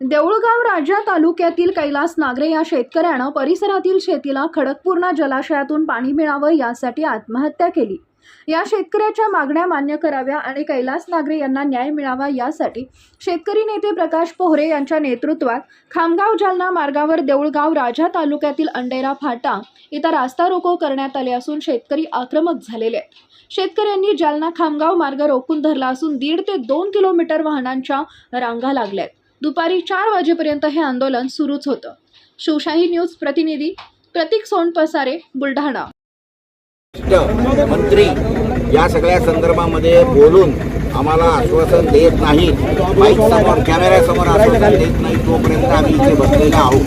देऊळगाव राजा तालुक्यातील कैलास नागरे या शेतकऱ्यानं परिसरातील शेतीला खडकपूर्णा जलाशयातून पाणी मिळावं यासाठी आत्महत्या केली. या शेतकऱ्याच्या मागण्या मान्य कराव्या आणि कैलास नागरे यांना न्याय मिळावा यासाठी शेतकरी नेते प्रकाश पोहरे यांच्या नेतृत्वात खामगाव जालना मार्गावर देऊळगाव राजा तालुक्यातील अंडेरा फाटा इथं रास्ता रोको करण्यात आले असून शेतकरी आक्रमक झालेले आहेत. शेतकऱ्यांनी जालना खामगाव मार्ग रोखून धरला असून दीड ते दोन किलोमीटर वाहनांच्या रांगा लागल्या आहेत. दुपारी चार वाजेपर्यंत हे आंदोलन सुरूच होतं. शिवशाही न्यूज प्रतिनिधी प्रतीक सोनपसारे बुलढाणा. मंत्री या सगळ्या संदर्भामध्ये बोलून आम्हाला आश्वासन देत नाही. बाईक समोर कॅमेऱ्यासमोर आश्वासन देत नाही. तोपर्यंत आम्ही इथे बसलेले आहोत.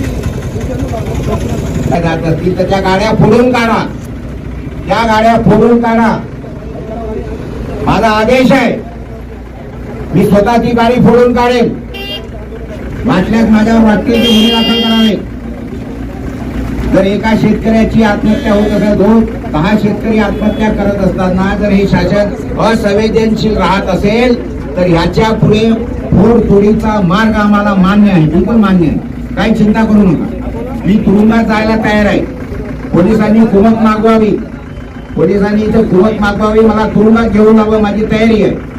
जात असतील तर त्या गाड्या फोडून काढा. त्या गाड्या फोडून काढा. माझा आदेश आहे. मी स्वतःची गाडी फोडून काढेन. वाटल्यास माझ्यावर वाटतील ते गुन्हे दाखल करावे जर एका शेतकऱ्याची आत्महत्या होत असेल दोन दहा शेतकरी आत्महत्या करत असताना जर हे शासन असंवेदनशील राहत असेल तर ह्याच्या पुढे फोडतोडीचा मार्ग आम्हाला मान्य आहे. बिलकुल मान्य आहे. काही चिंता करू नका. मी तुरुंगात जायला तयार आहे. पोलिसांनी कुमक मागवावी. पोलिसांनी इथं कुमक मागवावी. मला तुरुंगात घेऊन हवं माझी तयारी आहे.